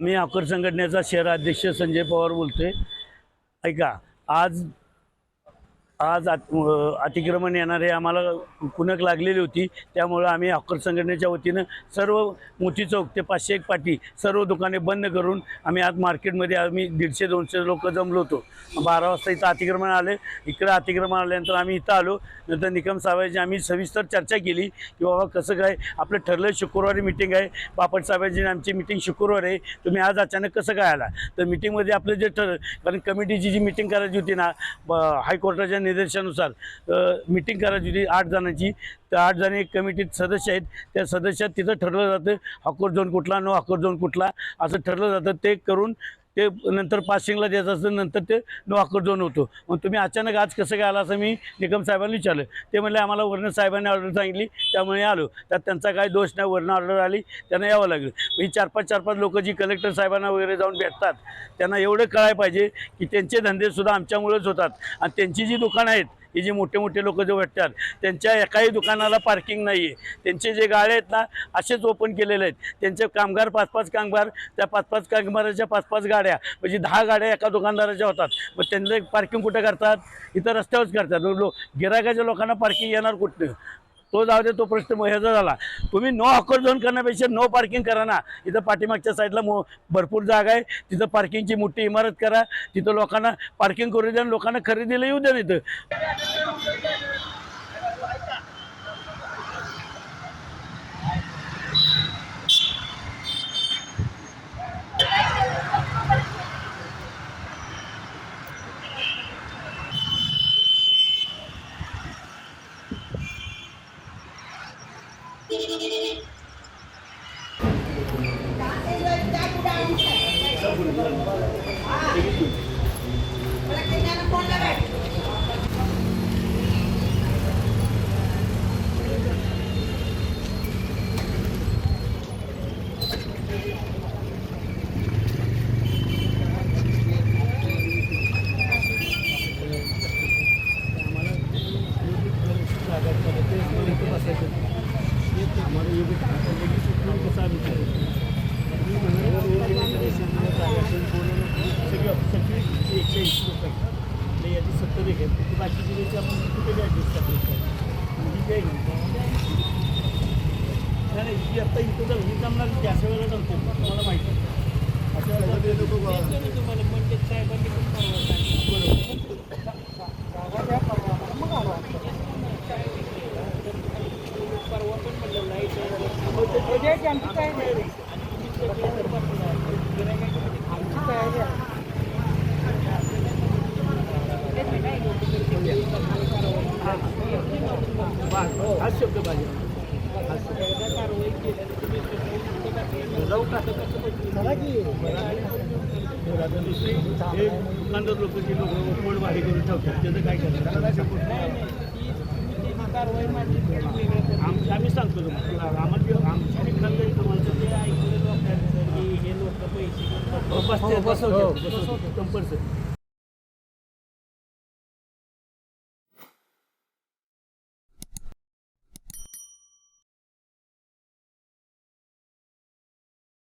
मी आकर संघटनेचा शहराध्यक्ष संजय पवार बोलतोय. ऐका आज आज अतिक्रमण येणारे आम्हाला कुणक लागलेली होती त्यामुळं आम्ही हॉकर संघटनेच्या वतीनं सर्व मोती चौक ते पाचशे एक पाटी सर्व दुकाने बंद करून आम्ही आज मार्केटमध्ये आम्ही दीडशे दोनशे लोक जमलो होतो. बारा वाजता इथं अतिक्रमण आले. इकडं अतिक्रमण आल्यानंतर आम्ही इथं आलो. नंतर निकम साहेबांची आम्ही सविस्तर चर्चा केली की बाबा कसं काय? आपलं ठरलं शुक्रवारी मिटिंग आहे. बापट साहेबांची आमची मिटिंग शुक्रवार आहे. तुम्ही आज अचानक कसं काय आला? तर मिटिंगमध्ये आपलं जे ठर कारण कमिटीची जी मिटिंग करायची होती ना ब- हायकोर्टाच्या निर्देशानुसार मिटिंग करायची होती आठ जणांची. त्या आठ जणी एक कमिटीत सदस्य आहेत. त्या सदस्यात तिथं ठरलं जातं हक्कोर झोन कुठला नो हक्कोर झोन कुठला असं ठरलं जातं. ते करून ते नंतर पासिंगला द्यायचं असतं नंतर ते नो झोन होतो. मग तुम्ही अचानक आज कसं काय आला असं मी निकम साहेबांनी विचारलं. ते म्हणले आम्हाला वर्ण साहेबांनी ऑर्डर सांगितली त्यामुळे आलो. त्यात त्यांचा काय दोष नाही वर्ण ऑर्डर आली त्यांना यावं लागलं. ही चार पाच चार पाच लोक जी कलेक्टर साहेबांना वगैरे जाऊन भेटतात त्यांना एवढं कळायला पाहिजे की त्यांचे धंदेसुद्धा आमच्यामुळेच होतात. आणि त्यांची जी दुकानं आहेत हे जे मोठे मोठे लोक जे भेटतात त्यांच्या एकाही दुकानाला पार्किंग नाही आहे त्यांचे जे गाळे आहेत ना असेच ओपन केलेले आहेत. त्यांचे कामगार पाच पाच कामगार त्या पाच पाच कामगाराच्या पाच पाच गाड्या म्हणजे दहा गाड्या एका दुकानदाराच्या होतात. मग त्यांचं पार्किंग कुठं करतात? इथं रस्त्यावरच करतात. लोक गिरायकाच्या लोकांना पार्किंग येणार कुठं तो जाऊ दे तो प्रश्न ह्याचा झाला. तुम्ही नो अकोर झोन करण्यापेक्षा नो पार्किंग करा ना. इथं पाठीमागच्या साईडला मो भरपूर जागा आहे. तिथं पार्किंगची मोठी इमारत करा. तिथं लोकांना पार्किंग करू द्या आणि लोकांना खरेदीला येऊ द्या इथं. 되게 आता इथं जर ही जमणार त्याच्या वेळेला जमतो तुम्हाला माहिती आहे. अशा वेळेला तुम्हाला म्हणजे साहेबांनी पण परवा सांगितलं. परवा पण म्हणलं नाही हाच शब्द पाहिजे हाच शब्द. जाऊ का? आता दुसरी हे दुकानदार लोक जी लोक पोट भारी करून ठेवतात त्याचं काय करायचं आम- आम्ही सांगतो आम्हाला आमच्या ठिकाणी तुम्हाला ते ऐकलेलं हे लोक पैसे कंपल्सरी